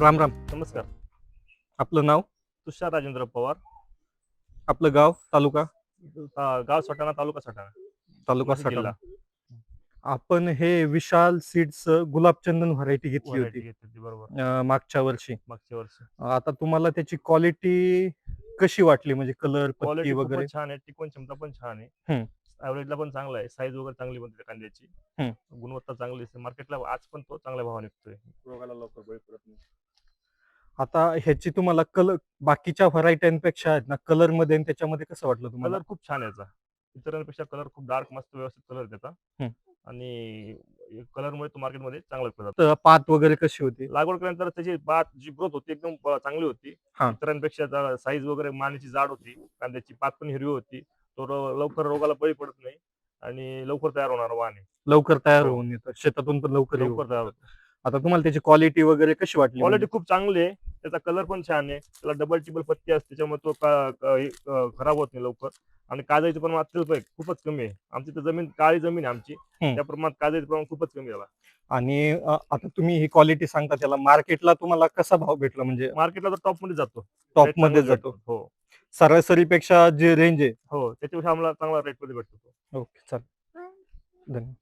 राम राम. नमस्कार. आपलं नाव? तुषार राजेंद्र पवार. आपलं गाव तालुका? ता- गाव सटाणा तालुका सटाणा. तालुका नाशिक सटाणा. आपण हे विशाल सीड्स गुलाबचंदन व्हरायटी घेतली Variety होती. घेतली होती, बरोबर. अं, मागच्या वर्षी. मागच्या वर्षी. आता तुम्हाला त्याची क्वालिटी कशी वाटली? म्हणजे कलर पत्ती क्वालिटी वगैरे? खूपच छान आहे टिकवण क्षमता पण छान हम्म. आहे ऍव्हरेजला पण चांगला आहे. साईज वगैरे चांगली बनते त्या कांद्याची गुणवत्ता चांगली असते मार्केटला आज पण तो चांगल्या भावाने निघतोय. रोगाला लवकर बळी पडत नाही. आता ह्याची तुम्हाला कलर बाकीच्या व्हरायट्यांपेक्षा आहेत ना कलरमध्ये आणि त्याच्यामध्ये कसं वाटलं तुम्हाला? कलर खूप छान आहे याचा. इतरांपेक्षा कलर खूप डार्क मस्त व्यवस्थित कलर त्याचा. आणि कलरमुळे तो मार्केटमध्ये चांगला विकला जातो तर पात वगैरे कशी होती? लागवड केल्यानंतर त्याची बात जी ग्रोथ होती एकदम चांगली होती. इतरांपेक्षा साईज वगैरे मानेची जाड होती. कांद्याची पात पण हिरवी होती. तो लवकर रोगाला बळी पडत नाही. आणि लवकर तयार होणार आहे. लवकर तयार हो. होऊन येतं. शेतातून पण लवकर. लवकर तयार होतो. आता तुम्हाला त्याची क्वालिटी वगैरे कशी वाटली क्वालिटी म्हणजे? खूप चांगली आहे. त्याचा कलर पण छान आहे. त्याला डबल टिबल पत्ती असते त्याच्यामुळे तो का- खराब होत नाही लवकर. आणि काजायचं प्रमाण अत्यल्प आहे खूपच कमी आहे. आमची तर जमीन काळी जमीन आहे आमची. त्या प्रमाणात काजायचं प्रमाण खूपच कमी त्याला आणि आता तुम्ही ही क्वालिटी सांगता त्याला मार्केटला तुम्हाला कसा भाव भेटला? म्हणजे मार्केटला तर टॉपमध्ये जातो टॉपमध्ये जातो. हो. सरासरीपेक्षा जे रेंज आहे. हो त्याच्यापेक्षा आम्हाला चांगला रेटमध्ये भेटतो ओके चालेल. धन्यवाद.